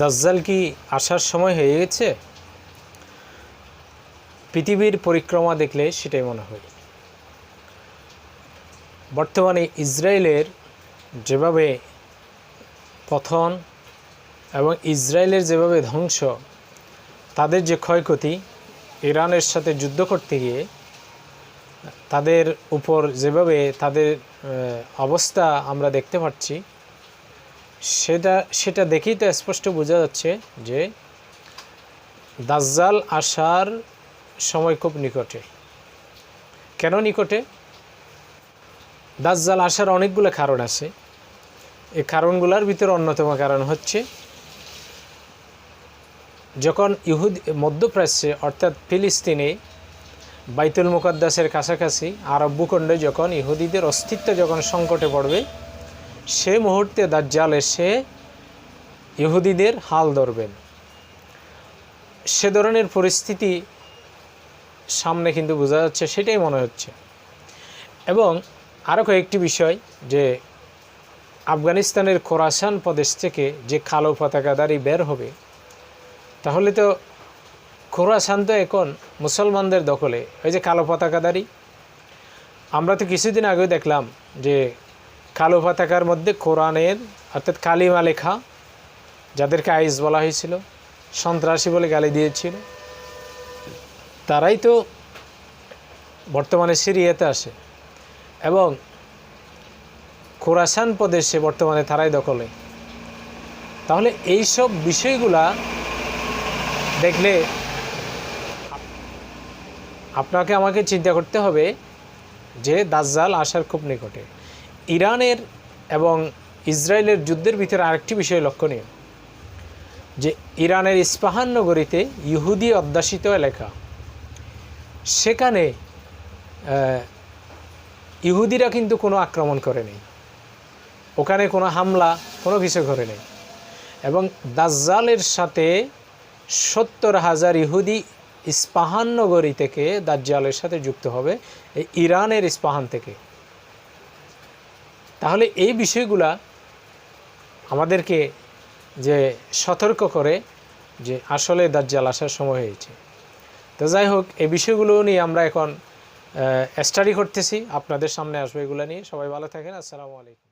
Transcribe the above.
দাজ্জাল কি আসার সময় হয়ে গেছে? পৃথিবীর পরিক্রমা দেখলে সেটাই মনে হয়। বর্তমানে ইসরায়েলের যেভাবে পথন এবং ইসরায়েলের যেভাবে ধ্বংস, তাদের যে ক্ষয়ক্ষতি ইরানের সাথে যুদ্ধ করতে গিয়ে, তাদের উপর যেভাবে তাদের অবস্থা আমরা দেখতে পাচ্ছি সেটা সেটা দেখেই তো স্পষ্ট বোঝা যাচ্ছে যে দাজ্জাল আসার সময় খুব নিকটে। কেন নিকটে? দাজ্জাল আসার অনেকগুলো কারণ আছে। এই কারণগুলোর ভিতরে অন্যতম কারণ হচ্ছে, যখন ইহুদ, মধ্যপ্রাচ্যে, অর্থাৎ ফিলিস্তিনে, বাইতুল মুকদ্দাসের কাছাকাছি, আরব ভূখণ্ডে যখন ইহুদিদের অস্তিত্ব যখন সংকটে পড়বে সে মুহূর্তে দাজ্জাল এসে ইহুদিদের হাল ধরবেন। সে ধরনের পরিস্থিতি সামনে কিন্তু বোঝা যাচ্ছে, সেটাই মনে হচ্ছে। এবং আরও কয়েকটি বিষয় যে আফগানিস্তানের খোরাসান প্রদেশ থেকে যে কালো পতাকাদারি বের হবে, তাহলে তো খোরাসান তো এখন মুসলমানদের দখলে। ওই যে কালো পতাকাদারি আমরা তো কিছুদিন আগেও দেখলাম যে কালো পতাকার মধ্যে কোরআনের, অর্থাৎ কালিমা লেখা, যাদেরকে আইস বলা হয়েছিল, সন্ত্রাসী বলে গালি দিয়েছিল। তারাই তো বর্তমানে সিরিয়াতে আসে। এবং খোরাসান প্রদেশে বর্তমানে তারাই দখলে। তাহলে এই সব বিষয়গুলা দেখলে আপনাকে আমাকে চিন্তা করতে হবে যে দাজ্জাল আসার খুব নিকটে। ইরানের এবং ইসরায়েলের যুদ্ধের ভিতরে আরেকটি বিষয় লক্ষণীয়, যে ইরানের ইস্পাহান নগরীতে ইহুদি অধ্যাসিত এলাকা। সেখানে ইহুদিরা কিন্তু কোনো আক্রমণ করেনি ওখানে কোনো হামলা, কোনো কিছু করেনি এবং দাজ্জালের সাথে সত্তর হাজার ইহুদি ইস্পাহান নগরী থেকে দাজ্জালের সাথে যুক্ত হবে এই ইরানের ইস্পাহান থেকে। তাহলে এই বিষয়গুলা আমাদেরকে যে সতর্ক করে যে আসলে দাজ্জাল আসার সময় হয়েছে। তো যাই হোক, এই বিষয়গুলো নিয়ে আমরা এখন স্টাডি করতেছি। আপনাদের সামনে আসব এগুলো নিয়ে। সবাই ভালো থাকেন। আসসালামু আলাইকুম।